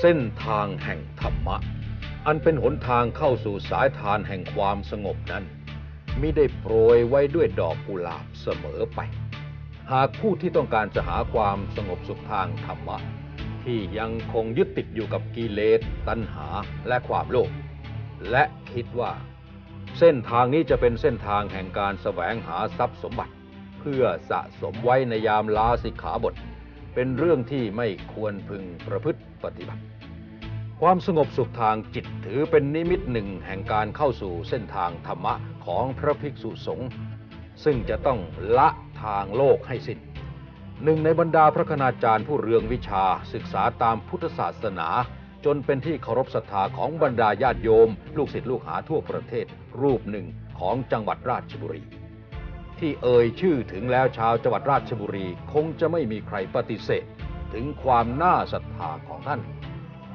เส้นทางแห่งธรรมะ อันเป็นหนทางเข้าสู่สายทานแห่งความสงบนั้นมิได้โปรยไว้ด้วยดอกกุหลาบเสมอไป หากผู้ที่ต้องการจะหาความสงบสุขทางธรรมะ ที่ยังคงยึดติดอยู่กับกิเลสตัณหาและความโลภและคิดว่า เส้นทางนี้จะเป็นเส้นทางแห่งการแสวงหาทรัพย์สมบัติ เพื่อสะสมไว้ในยามลาสิกขาบท เป็นเรื่องที่ไม่ควรพึงประพฤติปฏิบัติ ความสงบสุขทางจิตถือเป็นนิมิตหนึ่งแห่งการเข้าสู่เส้นทางธรรมะของพระภิกษุสงฆ์ซึ่งจะต้องละทางโลกให้สิ้นหนึ่งในบรรดาพระคณาจารย์ผู้เรืองวิชาศึกษาตามพุทธศาสนา จนเป็นที่เคารพศรัทธาของบรรดาญาติโยม ลูกศิษย์ลูกหาทั่วประเทศ รูปหนึ่งของจังหวัดราชบุรี ที่เอ่ยชื่อถึงแล้วชาวจังหวัดราชบุรีคงจะไม่มีใครปฏิเสธ ถึงความน่าศรัทธาของท่าน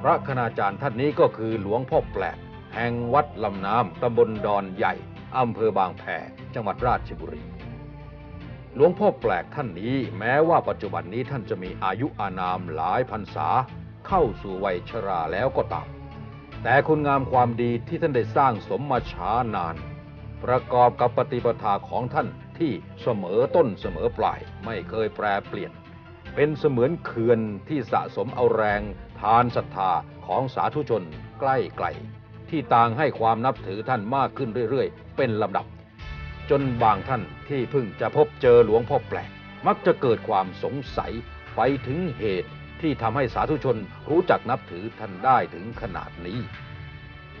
พระคณาจารย์ท่านนี้ก็คือหลวงพ่อแปลก แห่งวัดลำน้ำตำบลดอนใหญ่อำเภอบางแพจังหวัดราชบุรี หลวงพ่อแปลกท่านนี้แม้ว่าปัจจุบันนี้ท่านจะมีอายุอานามหลายพรรษา เข้าสู่วัยชราแล้วก็ตาม แต่คุณงามความดีที่ท่านได้สร้างสมมาช้านาน ประกอบกับปฏิปทาของท่านที่เสมอต้นเสมอปลาย ไม่เคยแปรเปลี่ยน เป็นเสมือนเขื่อนที่สะสมเอาแรงทานศรัทธาของสาธุชนใกล้ไกล ที่ต่างให้ความนับถือท่านมากขึ้นเรื่อยๆ เป็นลำดับ จนบางท่านที่เพิ่งจะพบเจอหลวงพ่อแปลก มักจะเกิดความสงสัยไปถึงเหตุที่ทำให้สาธุชนรู้จักนับถือท่านได้ถึงขนาดนี้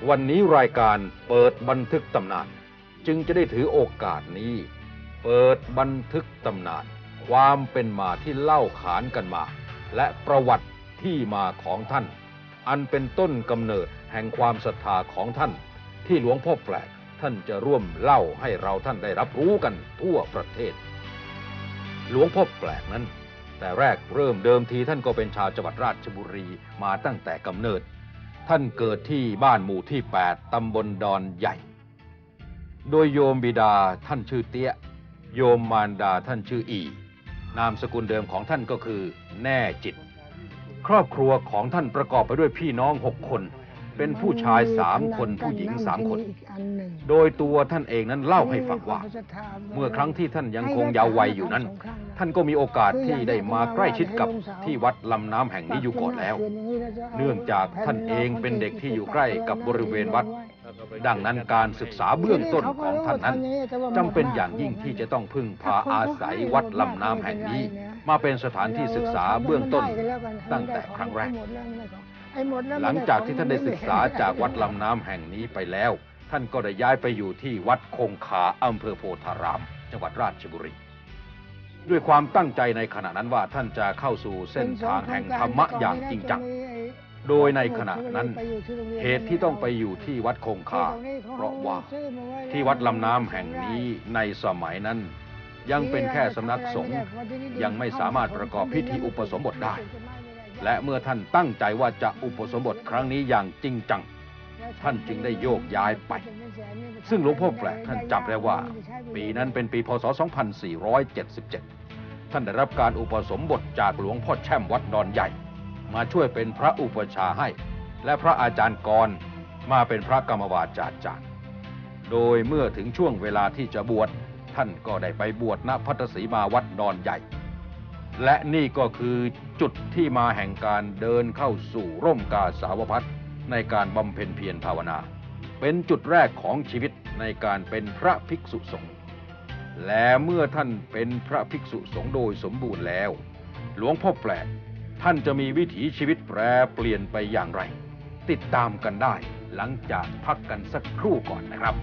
วันนี้รายการเปิดบันทึกตำนาน จึงจะได้ถือโอกาสนี้ เปิดบันทึกตำนาน ความเป็นมาที่เล่าขานกันมา และประวัติที่มาของท่าน อันเป็นต้นกำเนิดแห่งความศรัทธาของท่าน ที่หลวงพ่อแปลกท่านจะร่วมเล่าให้เราท่านได้รับรู้กันทั่วประเทศ หลวงพ่อแปลกนั้น แต่แรกเริ่มเดิมทีท่านก็เป็นชาวจังหวัดราชบุรีมาตั้งแต่กำเนิด ท่านเกิดที่บ้านหมู่ที่ 8 ตำบลดอนใหญ่ โดยโยมบิดาท่านชื่อเตี้ย โยมมารดาท่านชื่ออี นามสกุลเดิมของท่านก็คือ แน่จิต ครอบครัวของท่านประกอบไปด้วยพี่น้องหกคน เป็นผู้ชายสามคนผู้หญิงสามคน โดยตัวท่านเองนั้นเล่าให้ฟังว่า เมื่อครั้งที่ท่านยังคงยาววัยอยู่นั้น ท่านก็มีโอกาสที่ได้มาใกล้ชิดกับที่วัดลำน้ำแห่งนี้อยู่ก่อนแล้ว เนื่องจากท่านเองเป็นเด็กที่อยู่ใกล้กับบริเวณวัด ดังนั้นการศึกษาเบื้องต้นของท่านนั้นจำเป็นอย่างยิ่งที่จะต้องพึ่งพาอาศัยวัดลำน้ำแห่งนี้ มาเป็นสถานที่ศึกษาเบื้องต้นตั้งแต่ครั้งแรก หลังจากที่ท่านได้ศึกษาจากวัดลำน้ำแห่งนี้ไปแล้ว ท่านก็ได้ย้ายไปอยู่ที่วัดคงคาอำเภอโพธาราม จังหวัดราชบุรีด้วยความตั้งใจในขณะนั้นว่าท่านจะเข้าสู่เส้นทางแห่งธรรมะอย่างจริงจัง โดยในขณะนั้น เหตุที่ต้องไปอยู่ที่วัดคงคา เพราะว่าที่วัดลำน้ำแห่งนี้ในสมัยนั้น ยังเป็นแค่สำนักสงฆ์ยังไม่สามารถประกอบพิธีอุปสมบทได้ และเมื่อท่านตั้งใจว่าจะอุปสมบทครั้งนี้อย่างจริงจัง ท่านจึงได้โยกย้ายไป ซึ่งหลวงพ่อแปลกท่านจำได้ว่า ปีนั้นเป็นปีพศ 2477 ท่านได้รับการอุปสมบทจากหลวงพ่อแช่มวัดดอนใหญ่ มาช่วยเป็นพระอุปชาให้ และพระอาจารย์กรมาเป็นพระกรรมวาจาจารย์ โดยเมื่อถึงช่วงเวลาที่จะบวชท่านก็ได้ไปบวชณพัทสีมาวัดดอนใหญ่ และนี่ก็คือจุดที่มาแห่งการเดินเข้าสู่ร่มกาสาวพัฒในการบำเพ็ญเพียรภาวนา เป็นจุดแรกของชีวิตในการเป็นพระภิกษุสงฆ์และเมื่อท่านเป็นพระภิกษุสงฆ์โดยสมบูรณ์แล้ว หลวงพ่อแปลก ท่านจะมีวิถีชีวิตแปรเปลี่ยนไปอย่างไร ติดตามกันได้หลังจากพักกันสักครู่ก่อนนะครับ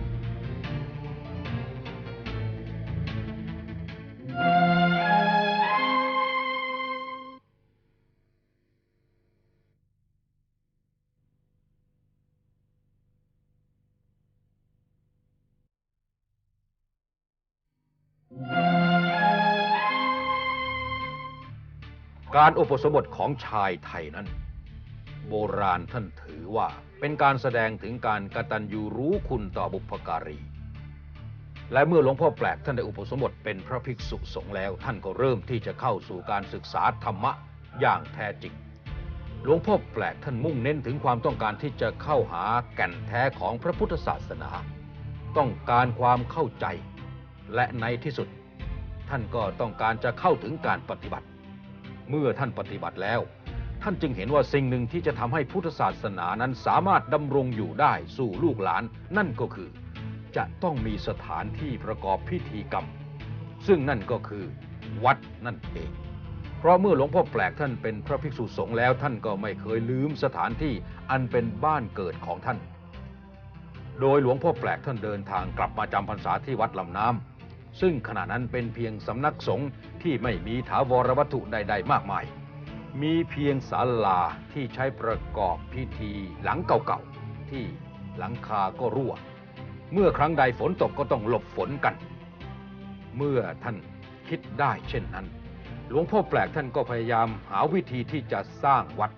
การอุปสมบทของชายไทยนั้น โบราณท่านถือว่าเป็นการแสดงถึงการกตัญญูรู้คุณต่อบุพการี และเมื่อหลวงพ่อแปลกท่านได้อุปสมบทเป็นพระภิกษุสงฆ์แล้ว ท่านก็เริ่มที่จะเข้าสู่การศึกษาธรรมะอย่างแท้จริง หลวงพ่อแปลกท่านมุ่งเน้นถึงความต้องการที่จะเข้าหาแก่นแท้ของพระพุทธศาสนา ต้องการความเข้าใจ และในที่สุด ท่านก็ต้องการจะเข้าถึงการปฏิบัติ เมื่อท่านปฏิบัติแล้ว ท่านจึงเห็นว่าสิ่งหนึ่งที่จะทำให้พุทธศาสนานั้นสามารถดำรงอยู่ได้สู่ลูกหลาน นั่นก็คือ จะต้องมีสถานที่ประกอบพิธีกรรม ซึ่งนั่นก็คือ วัดนั่นเอง เพราะเมื่อหลวงพ่อแปลกท่านเป็นพระภิกษุสงฆ์แล้วท่านก็ไม่เคยลืมสถานที่อันเป็นบ้านเกิดของท่าน โดยหลวงพ่อแปลกท่านเดินทางกลับมาจำพรรษาที่วัดลำน้ำ ซึ่งขณะนั้นเป็นเพียงสำนักสงฆ์ที่ไม่มีถาวรวัตถุใด ๆ มากมาย มีเพียงศาลาที่ใช้ประกอบพิธีหลังเก่าๆ ที่หลังคาก็รั่ว เมื่อครั้งใดฝนตกก็ต้องหลบฝนกัน เมื่อท่านคิดได้เช่นนั้น หลวงพ่อแปลกท่านก็พยายามหาวิธีที่จะสร้างวัด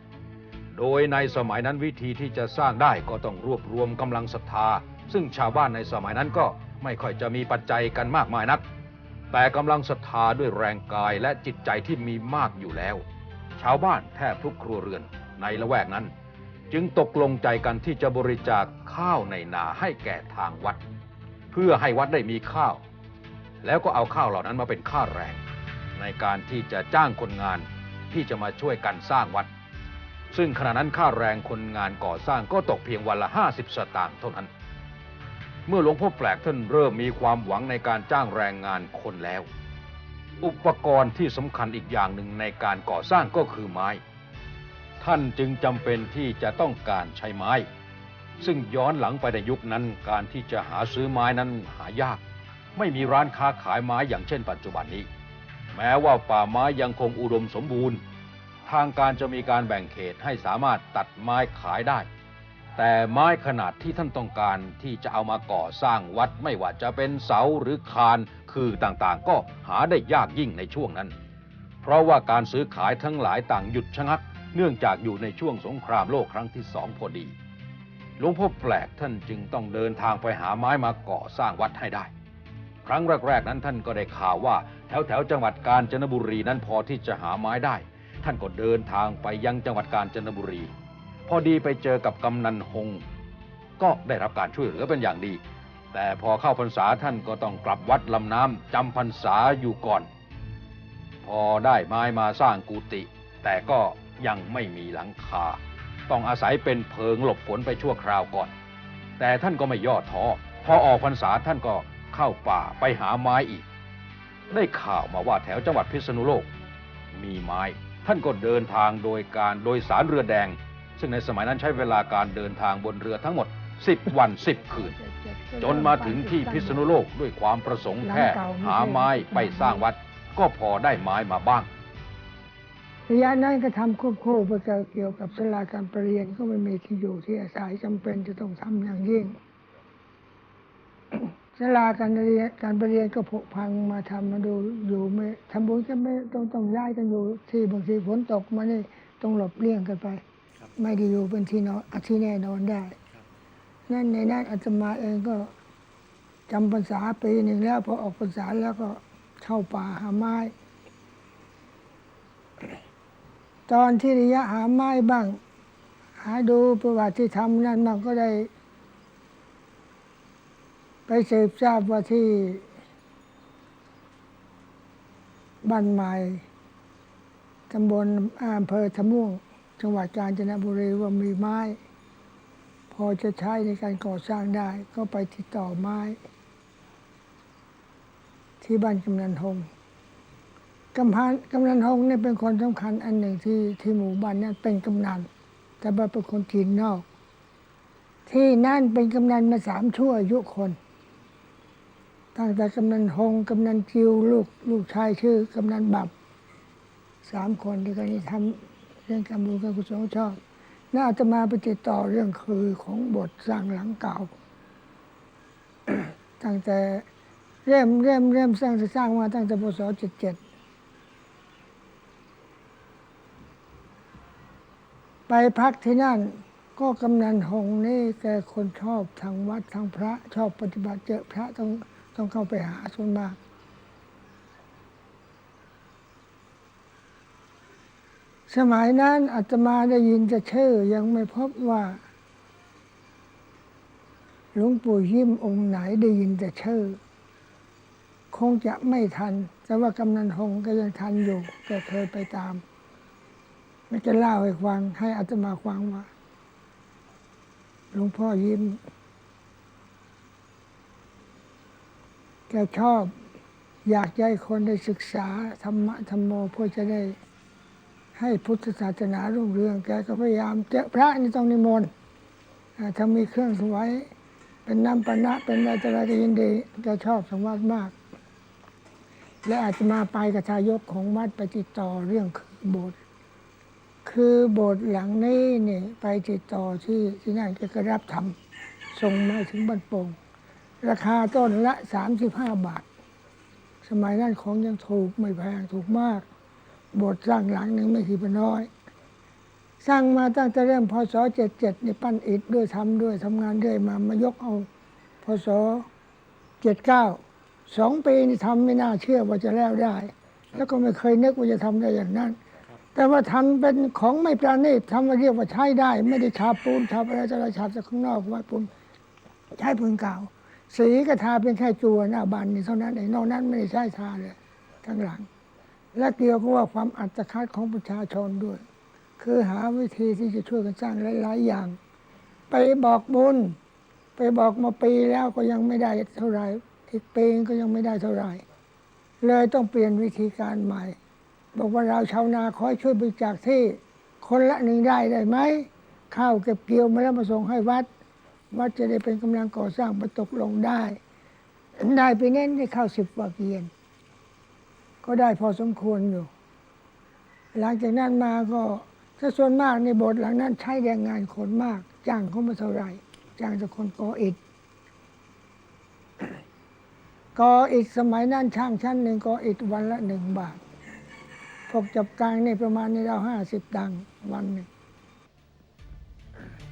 โดยในสมัยนั้นวิธีที่จะสร้างได้ก็ต้องรวบรวมกำลังศรัทธา ซึ่งชาวบ้านในสมัยนั้นก็ ไม่ค่อยจะมีปัจจัยกันมากมายนัก แต่กำลังศรัทธาด้วยแรงกายและจิตใจที่มีมากอยู่แล้ว ชาวบ้านแทบทุกครัวเรือนในละแวกนั้น จึงตกลงใจกันที่จะบริจาคข้าวในนาให้แก่ทางวัด เพื่อให้วัดได้มีข้าว แล้วก็เอาข้าวเหล่านั้นมาเป็นค่าแรง ในการที่จะจ้างคนงานที่จะมาช่วยกันสร้างวัด ซึ่งขณะนั้นค่าแรงคนงานก่อสร้างก็ตกเพียงวันละ 50 สตางค์เท่านั้น เมื่อหลวงพ่อแปลกท่านเริ่มมีความหวังในการจ้างแรงงานคนแล้ว อุปกรณ์ที่สำคัญอีกอย่างหนึ่งในการก่อสร้างก็คือไม้ ท่านจึงจำเป็นที่จะต้องการใช้ไม้ ซึ่งย้อนหลังไปในยุคนั้นการที่จะหาซื้อไม้นั้นหายาก ไม่มีร้านค้าขายไม้อย่างเช่นปัจจุบันนี้ แม้ว่าป่าไม้ยังคงอุดมสมบูรณ์ ทางการจะมีการแบ่งเขตให้สามารถตัดไม้ขายได้ แต่ไม้ขนาดที่ท่านต้องการที่จะเอามาก่อสร้างวัดไม่ว่าจะเป็นเสาหรือคานคือต่างๆ ก็หาได้ยากยิ่งในช่วงนั้น เพราะว่าการซื้อขายทั้งหลายต่างหยุดชะงัก เนื่องจากอยู่ในช่วงสงครามโลกครั้งที่สองพอดีหลวงพ่อแปลกท่านจึงต้องเดินทางไปหาไม้มาก่อสร้างวัดให้ได้ ครั้งแรกๆนั้นท่านก็ได้ข่าวว่า แถวๆจังหวัดกาญจนบุรีนั้นพอที่จะหาไม้ได้ ท่านก็เดินทางไปยังจังหวัดกาญจนบุรี อดีไปเจอกับกำนันหง ก็ได้รับการช่วยเหลือเป็นอย่างดี แต่พอเข้าพรรษาท่านก็ต้องกลับวัดลำน้ำจำพรรษาอยู่ก่อน พอได้ไม้มาสร้างกุฏิแต่ก็ยังไม่มีหลังคา ต้องอาศัยเป็นเพิงหลบฝนไปชั่วคราวก่อน แต่ท่านก็ไม่ย่อท้อพอออกพรรษาท่านก็เข้าป่าไปหาไม้อีก ได้ข่าวมาว่าแถวจังหวัดพิษณุโลก มีไม้ ท่านก็เดินทางโดยการโดยสารเรือแดง ซึ่งในสมัยนั้นใช้เวลาการเดินทางบนเรือทั้งหมด 10 วัน 10 คืน จนมาถึงที่พิษณุโลกด้วยความประสงค์แค่หาไม้ไปสร้างวัด ก็พอได้ไม้มาบ้างระยะนั้นก็ทำควบคู่ไปกับเกี่ยวกับสลาการประเรียนก็ไม่มีที่อยู่ที่อาศัยจำเป็นจะต้องทำอย่างยิ่งสลาการเรียนการประเรียนก็ผุพังมาทำมาดูอยู่ไม่ทำบุญก็ไม่ต้องต้องย้ายกันอยู่ที่บางทีฝนตกมานี่ต้องหลบเลี่ยงกันไป ไม่ได้อยู่เป็นที่นอนที่แน่นอนได้ นั่นในนั้นอาตมาเองก็จำพรรษาปีหนึ่งแล้วพอออกพรรษาแล้วก็เข้าป่าหาไม้ ตอนที่ระยะหาไม้บ้าง หาดูประวัติที่ทำนั่นบ้างก็ได้ ไปสืบทราบว่าที่บ้านใหม่ตำบลอำเภอทะม่วง จังหวัดกาญจนบุรีว่ามีไม้ พอจะใช้ในการก่อสร้างได้ก็ไปติดต่อไม้ ที่บ้านกำนันทงกำพันกำนันฮงเนี่ยเป็นคนสำคัญอันหนึ่งที่ที่หมู่บ้านนั้นเป็นกำนันแต่ว่าเป็นคนจีนนอก ที่นั่นเป็นกำนันมาสามชั่วอายุคนตั้งแต่กำนันฮงกำนันจิวลูกลูกชายชื่อกำนันบับสามคนที่ก็นี่ทำ เรื่องการบุญการกุศลชอบน่าจะมาไปติดต่อเรื่องคือของบทสร้างหลังเก่า ตั้งแต่เริ่มเริ่มเริ่มสร้างสร้างมาตั้งแต่พศเจ็ดเจ็ดไปพักที่นั่นก็กำนันหงนี่แกคนชอบทางวัดทางพระชอบปฏิบัติเจอพระต้องต้องเข้าไปหาส่วนมาก สมัยนั้นอาตมาได้ยินจะชื่อยังไม่พบว่าหลวงปู่ยิ้มองค์ไหนได้ยินแต่ชื่อ คงจะไม่ทัน แต่ว่ากำนันหงก็ยังทันอยู่แกเคยไปตามมันจะเล่าให้ฟังให้อาตมาฟังว่าหลวงพ่อยิ้มแกชอบ อยากให้คนได้ศึกษาธรรมะธรรมโมเพื่อจะได้ ให้พุทธศาสนารุ่งเรือง แกก็พยายามเจอพระนี่ต้องนิมนต์ถ้ามีเครื่องถวย เป็นน้ำปานะเป็นอะไรต่อะไรก็ยินดีแกชอบสมวัดมาก และอาจจะมาไปกับทายกของวัดไปติดต่อเรื่องคือโบสถ์คือโบสถ์หลังนี้เนี่ยไปติดต่อที่ที่นั่นแกก็รับทำส่งมาถึงบ้านโป่งราคาต้นละสามสิบห้าบาท สมัยนั้นของยังถูกไม่แพงถูกมาก โบสถ์สร้างหลังหนึ่งไม่กี่ปน้อย สร้างมาตั้งแต่เริ่มพศเจ็ดเจ็ดนี่ปั้นอิฐด้วยทำด้วยทำงานด้วยมามายกเอาพศเจ็ดเก้าสองปีนี่ทำไม่น่าเชื่อว่าจะแล้วได้ แล้วก็ไม่เคยนึกว่าจะทำได้อย่างนั้น แต่ว่าทำเป็นของไม่ประณีตทำมาเรียกว่าใช้ได้ ไม่ได้ฉาบปูนฉาบอะไรจะอะไรฉาบจากข้างนอกไว้ปูนใช้ปูนกาวสีก็ทาเป็นแค่จัวหน้าบานนี่เท่านั้นเองนอกนั้นไม่ได้ใช้ทาเลยทั้งหลัง และเกี่ยวกับว่าความอัตคัดของประชาชนด้วย คือหาวิธีที่จะช่วยกันสร้างหลาย ๆ อย่าง ไปบอกบุญ ไปบอกมาปีแล้วก็ยังไม่ได้เท่าไหร่อีกปีก็ยังไม่ได้เท่าไหร่ เลยต้องเปลี่ยนวิธีการใหม่ บอกว่าเราชาวนาขอช่วยบริจาคที่ คนละหนึ่งได้ได้ไหมข้าวเก็บเกี่ยวมาแล้วมาส่งให้วัด วัดจะได้เป็นกำลังก่อสร้างมาตกลงได้ ได้ไปเน้นได้ข้าวสิบกว่าเกียน ก็ได้พอสมควรอยู่ หลังจากนั้นมาก็ถ้าส่วนมากในโบสถ์หลังนั้นใช้แรงงานคนมาก จ้างเขามาเท่าไหร่ จ้างแต่คนก่ออิฐก่ออิฐสมัยนั้นช่างชั้นหนึ่งก่ออิฐวันละหนึ่งบาทพวกจับกลางนี่ประมาณนี้เราห้าสิบตังค์วันหนึ่ง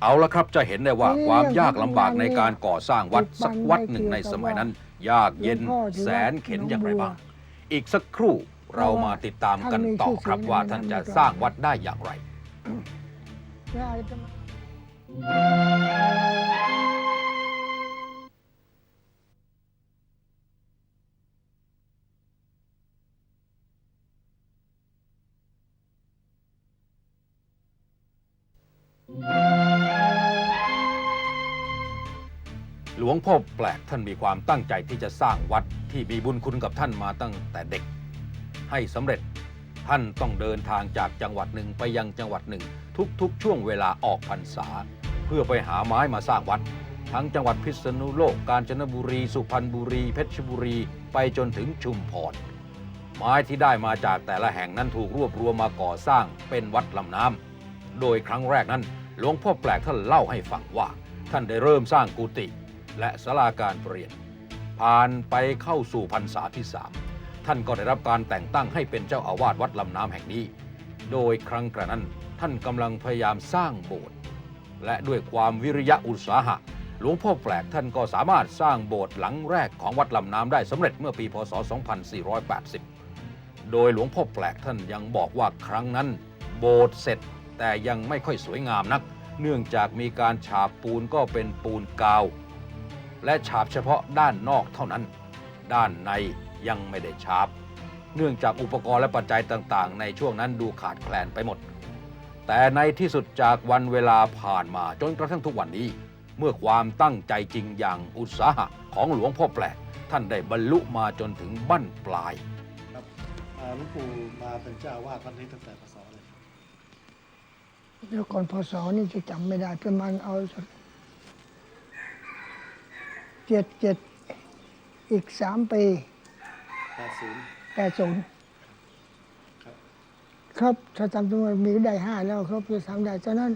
เอาละครับจะเห็นได้ว่านี่ความยากเรื่องลำบากในการก่อสร้างวัดติดสักบันวัดหนึ่งไว้ในเกี่ยวกับสมัยนั้นว่ายากเย็นหลวงพ่อที่แสนวัดเข็นหนองอย่างไรบัวบ้าง อีกสักครู่เรามาติดตามกันท่านมีต่อชื่อครับเสียงว่าในท่านนั้นจะมาก่อนสร้างวัดได้อย่างไรแล้วอ วงพ่อแปลกท่านมีความตั้งใจที่จะสร้างวัดที่มีบุญคุณกับท่านมาตั้งแต่เด็ก ให้สำเร็จท่านต้องเดินทางจากจังหวัดหนึ่งไปยังจังหวัดหนึ่ง ทุกๆ ช่วงเวลาออกพรรษา เพื่อไปหาไม้มาสร้างวัด ทั้งจังหวัดพิษณุโลกกาญจนบุรี สุพรรณบุรี เพชรบุรี ไปจนถึงชุมพรไม้ที่ได้มาจากแต่ละแห่งนั้นถูกรวบรวมมาก่อสร้างเป็นวัดลำน้ำโดยครั้งแรกนั้นหลวงพ่อแปลกท่านเล่าให้ฟังว่า ท่านได้เริ่มสร้างกุฏิ และศาลาการเปลี่ยน ผ่านไปเข้าสู่พรรษาที่สามท่านก็ได้รับการแต่งตั้งให้เป็นเจ้าอาวาสวัดลำน้ำแห่งนี้ โดยครั้งกระนั้นท่านกำลังพยายามสร้างโบสถ์และด้วยความวิริยะอุตสาหะ หลวงพ่อแปลกท่านก็สามารถสร้างโบสถ์หลังแรกของวัดลำน้ำได้สำเร็จเมื่อปีพศ 2480 โดยหลวงพ่อแปลกท่านยังบอกว่าครั้งนั้น โบสถ์เสร็จแต่ยังไม่ค่อยสวยงามนัก เนื่องจากมีการฉาบปูนก็เป็นปูนกาว และฉาบเฉพาะด้านนอกเท่านั้น ด้านในยังไม่ได้ฉาบ เนื่องจากอุปกรณ์และปัจจัยต่างๆ ในช่วงนั้นดูขาดแคลนไปหมด แต่ในที่สุดจากวันเวลาผ่านมาจนกระทั่งทุกวันนี้ เมื่อความตั้งใจจริงอย่างอุตสาหะของหลวงพ่อแปลก ท่านได้บรรลุมาจนถึงบั้นปลาย ครับอ่าหลวงปู่มาเป็นเจ้าอาวาสวัดนี้ตั้งแต่พศอะไรเดี๋ยวก่อนพศนี่จะจำไม่ได้ประมาณเอาสัก เจ็ดเจ็ดอีกสามปี80แปดศูนย์ครับครับถ้าจำตัวมีได้ห้าแล้วครับจะทำได้ตอนนั้น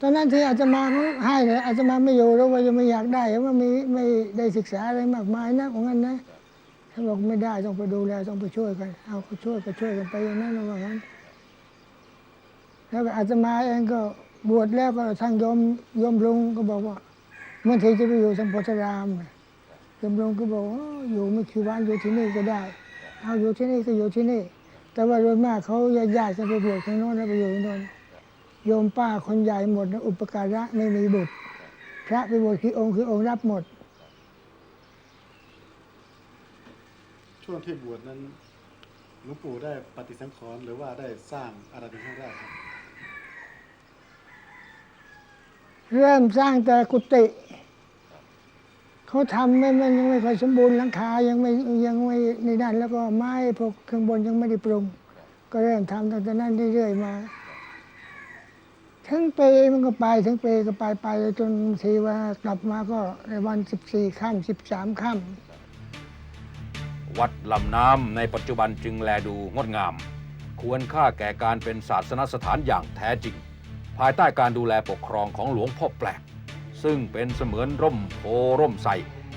ตอนนั้นที่อาจจะมาให้เลยอาจจะมาไม่อยู่แล้วว่ายังไม่อยากได้เพราะว่ามีไม่ได้ศึกษาอะไรมากมายนะของนั้นนะถ้าบอกไม่ได้ต้องไปดูแลต้องไปช่วยกัน เอาก็ช่วยก็ช่วยกันไปอย่างนั้นว่างั้นแล้วก็อาจจะมาเองก็บวชแล้วก็ทางโยมโยมลุงก็บอกว่าเมื่อทีจะไปอยู่สัมโพธารามโยมลุงก็บอกว่าอยู่ไม่กี่วันอยู่ที่นี่ก็ได้ เอาอยู่ที่นี่ก็อยู่ที่นี่ แต่ว่าโดยมากเขาญาติๆกันไปบวชข้างโน้นแล้วไปอยู่ข้างโน้นโยมป้าคนใหญ่หมดนะอุปการะไม่มีบุตร พระไปบวชคือองค์คือองค์รับหมด ช่วงที่บวชนั้นหลวงปู่ได้ปฏิสังขรณ์หรือว่าได้สร้างอะไรเป็นครั้งแรกครับเริ่มสร้างแต่กุฏิ เขาทำไม่มันยังไม่ค่อยสมบูรณ์หลังคายังไม่ยังไม่ในด้านแล้วก็ไม้พวกข้างบนยังไม่ได้ปรุง ก็เริ่มทำตั้งแต่นั้นเรื่อยๆมา ทั้งปีมันก็ไปทั้งปีก็ไปไปจนทีว่ากลับมาก็ในวันสิบสี่ค่ำสิบสามค่ำวัดลำน้ำในปัจจุบันจึงแลดูงดงาม ควรค่าแก่การเป็นศาสนสถานอย่างแท้จริง ภายใต้การดูแลปกครองของหลวงพ่อแปลก ซึ่งเป็นเสมือนร่มโพร่มใส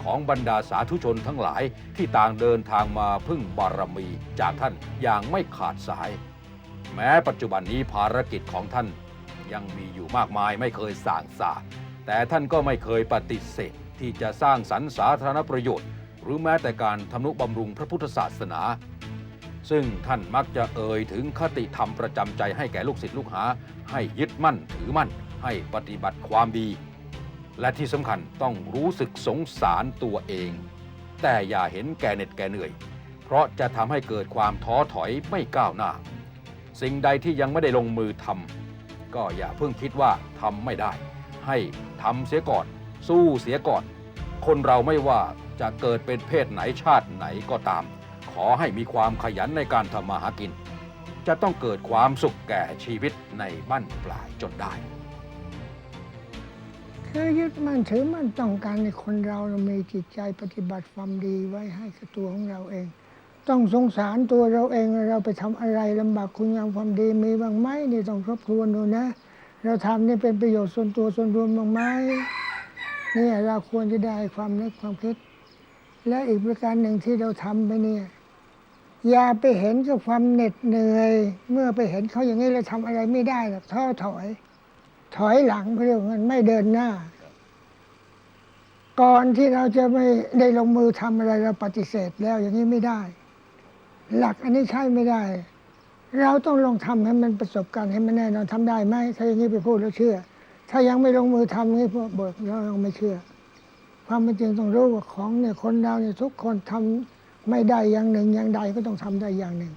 ของบรรดาสาธุชนทั้งหลายที่ต่างเดินทางมาพึ่งบารมีจากท่านอย่างไม่ขาดสาย แม้ปัจจุบันนี้ภารกิจของท่านยังมีอยู่มากมายไม่เคยส่างสาแต่ท่านก็ไม่เคยปฏิเสธที่จะสร้างสรรค์สาธารณประโยชน์ หรือแม้แต่การทำนุบำรุงพระพุทธศาสนา ซึ่งท่านมักจะเอ่ยถึงคติธรรมประจำใจให้แก่ลูกศิษย์ลูกหา ให้ยึดมั่นถือมั่น ให้ปฏิบัติความดี และที่สำคัญต้องรู้สึกสงสารตัวเอง แต่อย่าเห็นแก่เหน็ดแก่เหนื่อย เพราะจะทำให้เกิดความท้อถอยไม่ก้าวหน้า สิ่งใดที่ยังไม่ได้ลงมือทำก็อย่าเพิ่งคิดว่าทำไม่ได้ ให้ทำเสียก่อน สู้เสียก่อน คนเราไม่ว่าจะเกิดเป็นเพศไหนชาติไหนก็ตาม ขอให้มีความขยันในการทำมาหากิน จะต้องเกิดความสุขแก่ชีวิตในบั้นปลายจนได้ คือยึดมั่นถือมั่นต้องการในคนเราเรามีจิตใจปฏิบัติความดีไว้ให้กับตัวของเราเอง ต้องสงสารตัวเราเองเราไปทำอะไรลำบากคุณงามความดีมีบ้างไหมนี่ต้องทบทวนดูนะ เราทำนี่เป็นประโยชน์ส่วนตัวส่วนรวมบ้างไหมนี่เราควรจะได้ความนึกความคิด และอีกประการหนึ่งที่เราทำไปเนี่ยอย่าไปเห็นกับความเหน็ดเหนื่อย เมื่อไปเห็นเขาอย่างนี้เราทำอะไรไม่ได้หรอกท้อถอย ถอยหลังเขาเรียกว่างั้นไม่เดินหน้า ก่อนที่เราจะไม่ได้ลงมือทำอะไรเราปฏิเสธแล้วอย่างนี้ไม่ได้ หลักอันนี้ใช่ไม่ได้ เราต้องลองทำให้มันประสบการณ์ให้มันแน่นอนทำได้ไหมถ้าอย่างนี้ไปพูดแล้วเชื่อ ถ้ายังไม่ลงมือทำอย่างนี้พวกบอกเรายังไม่เชื่อ ความเป็นจริงต้องรู้ว่าของเนี่ยคนเราเนี่ยทุกคนทำไม่ได้อย่างหนึ่งอย่างใดก็ต้องทำได้อย่างหนึ่ง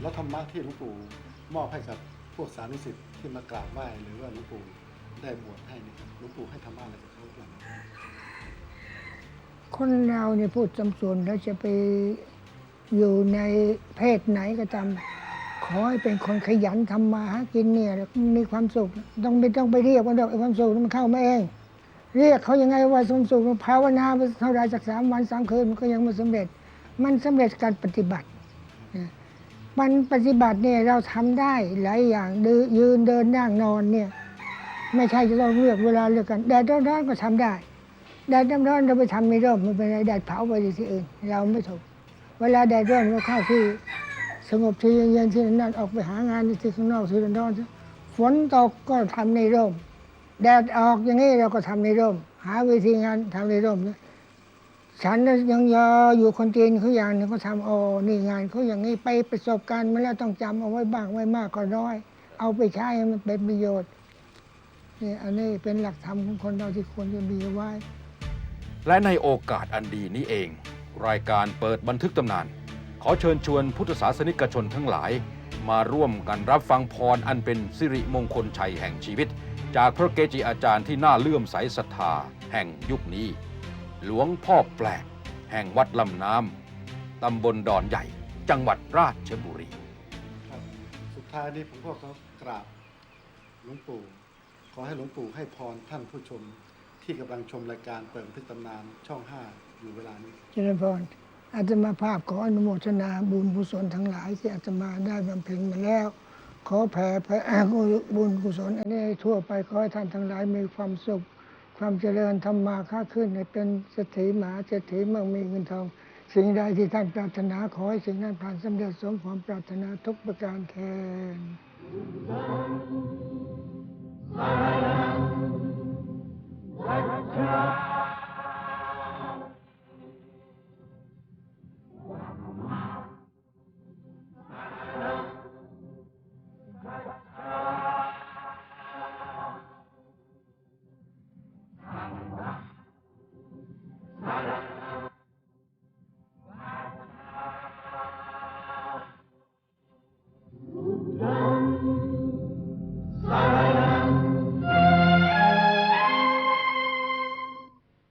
แล้วธรรมะที่หลวงปู่มอบให้กับพวกสานุสิทธิ์ที่มากราบไหว้หรือว่าหลวงปู่ได้บวชให้นี่ครับหลวงปู่ให้ธรรมะอะไรกับเขาบ้างคนเราเนี่ยพูดจำส่วนแล้วจะไปอยู่ในเพศไหนก็ตามขอให้เป็นคนขยันทำมาหากินเนี่ยมีความสุขต้องไม่ต้องไปเรียกว่าดอกไอ้ความสุขมันเข้ามาเอง เรียกเขายังไงว่าความสุขภาวนาเท่าไรจากสามวันสามคืนมันก็ยังไม่สำเร็จ มันสำเร็จการปฏิบัติ มันปฏิบัติเนี่ยเราทำได้หลายอย่างดือยืนเดินนั่งนอนเนี่ยไม่ใช่จะต้องเลือกเวลาเลือกกันแดดร้อนๆก็ทำได้แดดร้อนๆเราไปทำในร่มไม่เป็นไรแดดเผาไปที่อื่น เราไม่ถูก เวลาแดดร้อนเราเข้าที่สงบที่เย็นๆที่นั่นออกไปหางานที่ข้างนอกที่ร้อนๆฝนตกก็ทำในร่ม แดดออกอย่างนี้เราก็ทำในร่ม หาวิธีงานทำในร่มเนะ ฉันน่ะยังยออยู่คนจีนเขาอย่างหนึงเขาทำโอ้นี่งานเขาอย่างนี้ไปประสบการณ์มาแล้วต้องจำเอาไว้บ้างไว้มากก็น้อย เอาไปใช้ให้มันเป็นประโยชน์นี่อันนี้เป็นหลักธรรมของคนเราที่ควรจะมีไว้ และในโอกาสอันดีนี้เอง รายการเปิดบันทึกตำนาน ขอเชิญชวนพุทธศาสนิกชนทั้งหลาย มาร่วมกันรับฟังพรอันเป็นสิริมงคลชัยแห่งชีวิต จากพระเกจิอาจารย์ที่น่าเลื่อมใสศรัทธาแห่งยุคนี้ หลวงพ่อแปลก แห่งวัดลำน้ำตำบลดอนใหญ่ จังหวัดราชบุรี ครับสุดท้ายนี้ผมก็ขอกราบหลวงปู่ ขอให้หลวงปู่ให้พรท่านผู้ชมที่กำลังชมรายการเปิดบันทึกตำนานช่อง 5 อยู่เวลานี้ เจริญพรอาตมาภาพขออนุโมทนาบุญกุศลทั้งหลายที่อาตมาได้บำเพ็ญมาแล้ว ขอแผ่พระบุญกุศลอันนี้ให้ทั่วไปขอให้ท่านทั้งหลายมีความสุข ความเจริญธรรมาค้าขึ้นให้เป็นเศรษฐีมหาเศรษฐีมั่งมีเงินทอง สิ่งใดที่ท่านปรารถนาขอให้สิ่งนั้นผ่านสำเร็จสมความปรารถนาทุกประการแทน Saranam Gacchami